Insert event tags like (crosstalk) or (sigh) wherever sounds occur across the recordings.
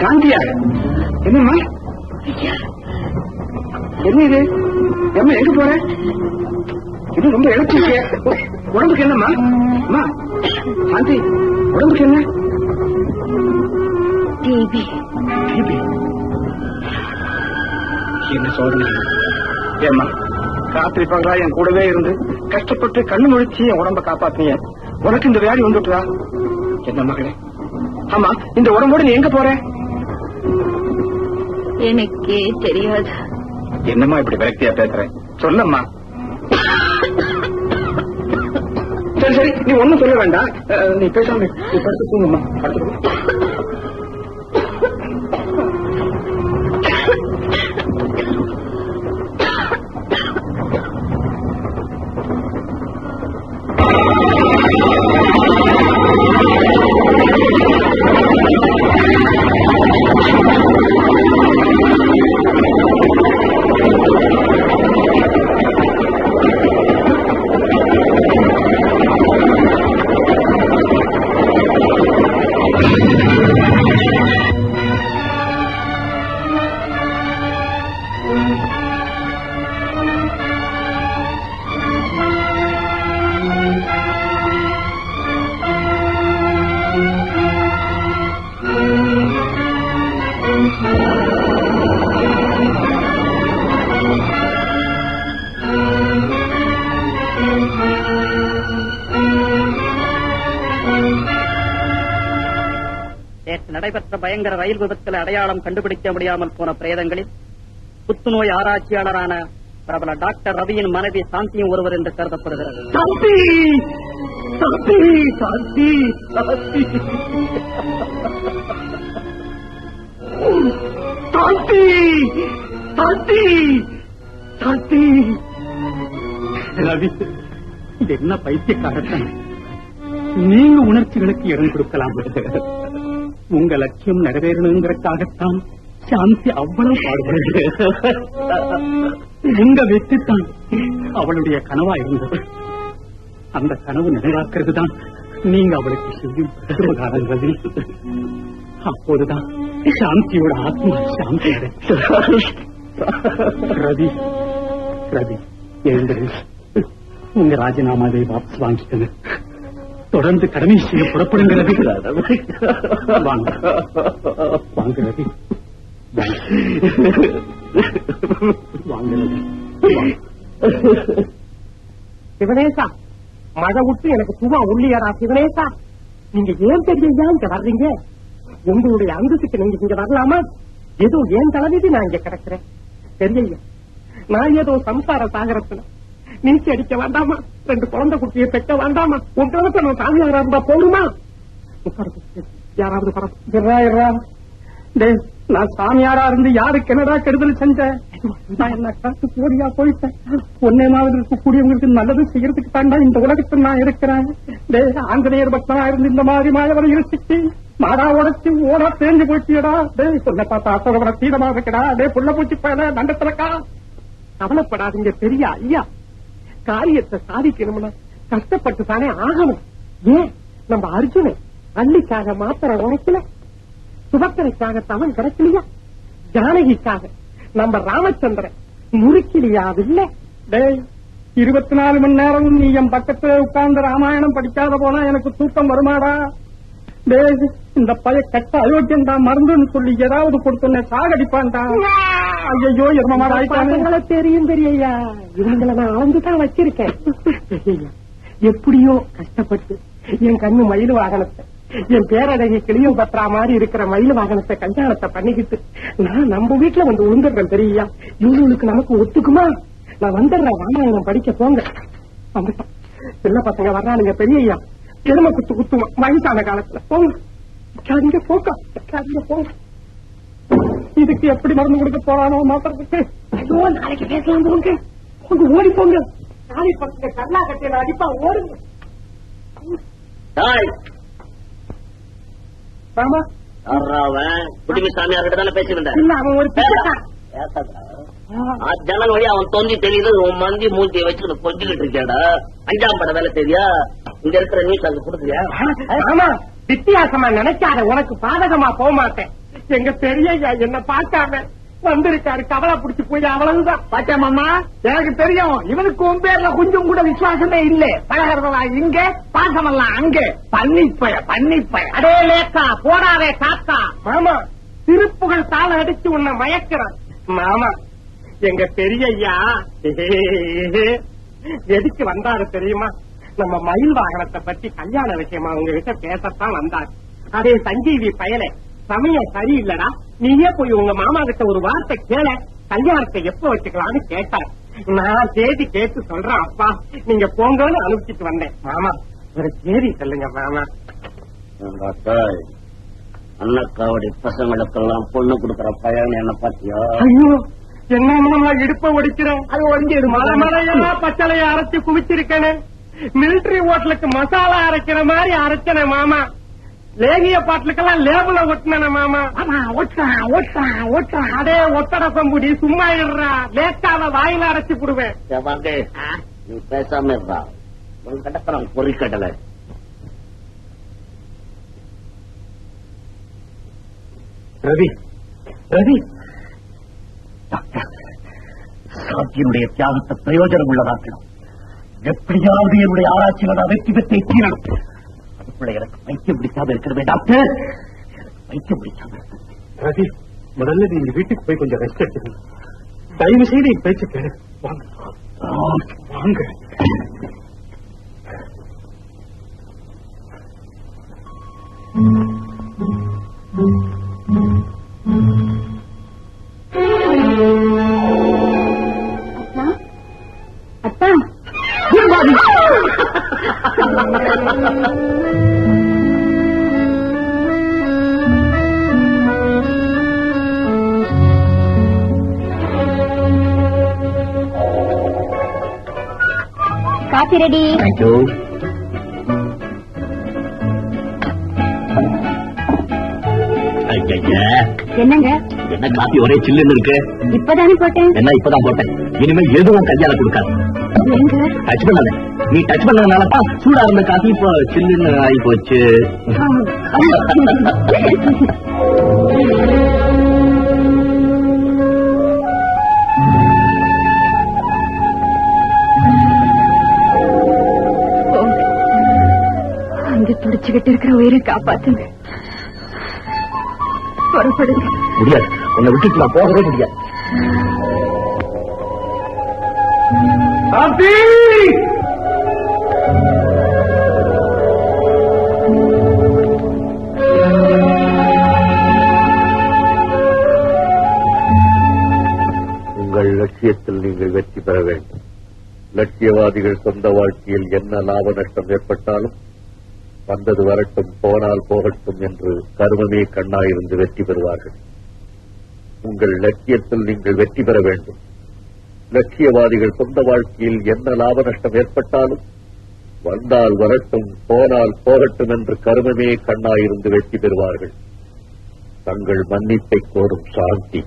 சாந்தியா என்னம்மா? என்ன இது? எம்மா எங்க போற? இது ரொம்ப இழச்சிருக்கே உடம்புக்கு என்னம்மா? அம்மா சாந்தி உடம்புக்கு என்ன? டிபி. டிபி. என்ன சோதனை? ஏம்மா ராத்திரி பகலா என் கூடவே இருந்து. கஷ்டப்பட்டு கண்ணு முழிச்சு என் உடம்ப காப்பாத்தினீங்க உனக்கு இந்த வியாதி வந்துட்டுதா? என்ன மகளே? ஆமா இந்த உடம்போட நீ எங்க போற? எனக்கே தெரியாது. என்னம்மா இப்படி விரக்தியா பேசுற? சொல்லம்மா. சரி சரி நீ ஒண்ணும் சொல்ல வேண்டாம். நீ பேசாம நீ படுத்து தூங்குமா படுத்து நடைபெற்ற பயங்கர ரயில் விபத்தில் அடையாளம் கண்டுபிடிக்க முடியாமல் போன பிரேதங்களில் புத்துநோய் ஆராய்ச்சியாளரான பிரபல டாக்டர் ரவியின் மனைவி சாந்தியும் ஒருவர் என்று கருதப்படுகிறது. சாந்தி! சாந்தி! சாந்தி! ரவி இது என்ன பைத்தியக்காரத்தனம்? நீங்க உணர்ச்சிகளுக்கு இடம் கொடுக்கலாம் உங்க லட்சியம் நிறைவேறணுங்கிறதுக்காகத்தான் சாந்தி அவ்வளவு பாடுபடுது. உங்க வெற்றித்தான் அவளுடைய கனவா இருந்தது. அந்த கனவு நினைவாக்குறது தான் நீங்க அவளுக்கு செய்யும் உபகாரம் அப்போதுதான் சாந்தியோட ஆத்மா சாந்தி ரவி ரவி எழுந்திரு உங்க ராஜினாமாவை வாபஸ் வாங்கிக்கங்க. தொடர்ந்து கடமை செய்ய புறப்படுங்க ரவி. வாங்க. வாங்க ரவி. வாங்க. ரவி. சிவனேசா மழை விட்டு எனக்கு சும்மா உள்ளியாரா சிவனேசா. நீங்க ஏன் தெரியா இங்க வர்றீங்க? உங்களுடைய அந்தத்துக்கு நீங்க இங்க வரலாமா? ஏதோ ஏன் தலைவிதி நான் இங்க கிடக்குறேன்? தெரியா நான் ஏதோ சம்சார சாகரத்துல நீச்சி அடிக்க வேண்டாமா? ரெண்டு குழந்தை குட்டியை பெக்க வேண்டாமா? உங்களுக்கு நான் சாமியாரா இருந்தா போடுமா யாராவது பரம் டேய், நான் சாமியாரா இருந்து யாருக்கு என்னடா கெடுதல் செஞ்சேன்? நான் என்ன காத்து கோடியா போயிட்டேன். ஒன்னே மாதிரி இருக்கக்கூடியவங்களுக்கு நல்லது செய்யறதுக்கு தாண்டா இந்த உலகத்தில் நான் இருக்கிறேன். டேய் ஆஞ்சநேயர் பக்தனா இருந்து இந்த மாதிரி மாயவரை இருசிச்சு மாடா உடச்சி ஓடா தேஞ்சு போயிட்டியடா. டே சொல்ல பார்த்தா அசோகவர தீரமா இருக்கடா டே புள்ள பூச்சி பயல நண்டத்திலக்கா கவலைப்படாதீங்க பெரிய ஐயா. காரியத்தை சாதிக்கணும்னா கஷ்டப்பட்டு தானே ஆகணும். ஏன்? நம்ம அர்ஜுனன் அள்ளிக்காக மாத்திர உரைக்கல சுபக்கரைக்காக தவன் கிடைக்கலையா? ஜானகிக்காக. நம்ம ராமச்சந்திரன் முறுக்கிலியாவில்லை. டேய் இருபத்தி நாலு மணி நேரம் நீ என் பக்கத்துல உட்கார்ந்து ராமாயணம் படிக்காத போனா எனக்கு தூக்கம் வருமாடா? டேய் இந்த பைய கட்ட அயோக்கியம் தான் மருந்துன்னு சொல்லி ஏதாவது கொடுத்தோன்னே சாகடிப்பான்டா. ஐயோ எருமமாடா தெரியும் பெரியய்யா. இவங்களை நான் அளந்துதான் வச்சிருக்கேன். எப்படியோ கஷ்டப்பட்டு என் கண்ணு மயில் வாகனத்தை என் பேரழகி கிளியும் பற்றா மாதிரி இருக்கிற மயில் வாகனத்தை கல்யாணத்தை பண்ணிக்கிட்டு நான் நம்ம வீட்டுல வந்து உழுந்துடுறேன் பெரியய்யா. இவங்களுக்கு நமக்கு ஒத்துக்குமா? நான் வந்துடுறேன் ராமாயணம் படிக்க போங்க. சின்ன பசங்க வர்றானுங்க பெரியய்யா. எருமை குத்து குத்துவோம் வயசான காலத்துல. போங்க. போங்க போங்க. இதுக்கு எப்படி மருந்து கொடுக்க போறானோ மாத்திரத்துக்கு? ஐயோ நாளைக்கு பேசலாம் போங்க. உங்க ஓடி போங்க. நாளை பசங்க கல்லா கட்டியில அடிப்பா ஓடுங்க. ஆமா அவன் குடிமி சாமியார்கிட்ட தானே பேசிட்டு இல்ல அவன் ஒரு ஜன்னல் வழி அவன் தொந்தி தெரியுது உன் மந்தி மூஞ்சியை வச்சு கொஞ்சிக்கிட்டு இருக்கேடா அஞ்சாம் பட வேலை தெரியா இங்க இருக்கிற நியூஸ் அங்க கொடுக்குறியா? வித்தியாசமா நினைக்காத உனக்கு பாதகமா போக மாட்டேன் எங்க பெரிய என்ன பார்க்காம வந்திருக்காரு. கவலை புடிச்சு போய் அவ்வளவுதான். பாச்சாமாமா எனக்கு தெரியும் இவனுக்கு உன் பேர்ல கொஞ்சம் கூட விசுவாசமே இல்ல. பழகிறதா இங்க பாசமெல்லாம் அங்க. பன்னிப்பய பன்னிப்பய. அடே லேக்கா போடாதே காக்கா. மாமா திருப்புகள் தாள அடிச்சு உன்னை மயக்கிறான் மாமா எங்க பெரிய ஐயா எதுக்கு வந்தாரு தெரியுமா? நம்ம மயில் வாகனத்தை பத்தி கல்யாண விஷயமா உங்ககிட்ட பேசத்தான் வந்தாரு. அதே சஞ்சீவி பயலே. சமயம் சரியில்லடா. நீயே போய் உங்க மாமா கிட்ட ஒரு வார்த்தை கேள. கல்யாணத்தை எப்ப வச்சுக்கலாம்னு கேட்டார். நான் தேதி கேட்டு சொல்றேன் அப்பா. நீங்க போங்கன்னு அனுப்பிச்சிட்டு வந்தேன். மாமா ஒரு தேதி சொல்லுங்க மாமா. அண்ணக்காவடி பசங்களுக்கெல்லாம் பொண்ணு கொடுக்கற பையன் என்ன பாத்தியா ஐயோ என்ன இடுப்ப ஒடிக்கிறேன்? அது ஒடிஞ்சிடு மலை மலையா பச்சளைய அரைச்சு குவிச்சிருக்கேனே. மிலிட்டரி ஹோட்டலுக்கு மசாலா அரைக்கிற மாதிரி அரைச்சனே மாமா. லேகிய பாட்டுக்கெல்லாம் லேபிள ஒட்டினே மாமா. ஆமா ஒட்டான் ஒட்டான் ஒட்டான் அதே ஒத்தட கொம்புடி சும்மா இருறா லேட்டாவ வாயில அரைச்சு புடுவேன். வாங்க. நீ பேசாம இருக்கா உன் கிடக்குறான் பொறிக்கடலை ரவி ரவி. டாக்டர் சாத்தியனுடைய தியாகத்தை பிரயோஜனம் உள்ளதாக்கணும் எப்படியாவது என்னுடைய ஆராய்ச்சியில் வெற்றி பெற்றை தீரணும். அதுக்குள்ள எனக்கு வைத்தியம் பிடிக்காம டாக்டர். ரவி முதல்ல நீங்க வீட்டுக்கு போய் கொஞ்சம் ரெஸ்ட் எடுத்துக்கணும் தயவு செய்து பேச்சு கேளு வாங்க. வாங்க. Coffee ready. என்னங்க? என்ன காப்பி ஒரே சில்லுன்னு இருக்கு? இப்பதானே போட்டேன். என்ன இப்பதான் போட்டேன்? இனிமே எதுவும் கையால கொடுக்காது. டச் பண்ணாத. நீ டச் பண்ணதுனாலதான் சூடா இருந்த காஃபி இப்போ சில்லுன்னு ஆகி போச்சு (laughs) இருக்கிற உயிரை காப்பாத்துங்க. புறப்படுங்க. முடியாது. உன்னை விட்டுட்டு நான் போகவே முடியாது. உங்கள் லட்சியத்தில் நீங்கள் வெற்றி பெற வேண்டும். லட்சியவாதிகள் சொந்த வாழ்க்கையில் என்ன லாப நஷ்டம் ஏற்பட்டாலும் வந்தது வரட்டும் போனால் போகட்டும் என்று கருமமே கண்ணாயிருந்து வெற்றி பெறுவார்கள். உங்கள் லட்சியத்தில் நீங்கள் வெற்றி பெற வேண்டும். லட்சியவாதிகள் சொந்த வாழ்க்கையில் என்ன லாப நஷ்டம் ஏற்பட்டாலும் வந்தால் வரட்டும் போனால் போகட்டும் என்று கருமமே கண்ணாயிருந்து வெற்றி பெறுவார்கள். தங்கள் மன்னிப்பை கோரும் சாந்தி.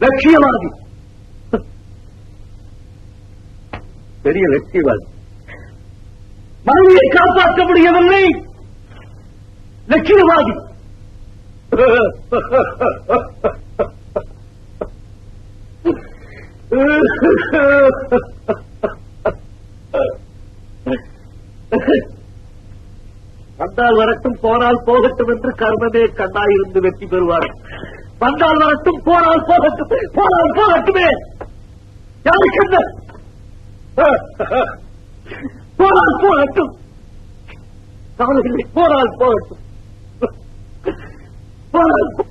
லட்சியவாதி. (laughs) பெரிய லட்சியவாதி. மனைவியை காப்பாற்ற முடியவில்லை. லட்சியவாதி வந்தால் வரட்டும் போனால் போகட்டும் என்று கர்மமே கண்ணாயிருந்து வெற்றி பெறுவார். வந்தால் வரட்டும் போனால் போகட்டும் போனால் போகட்டுமே. யாருக்கு என்ன? போனால் போகட்டும் கவலை இல்லை போனால் போகட்டும் போனால் போ-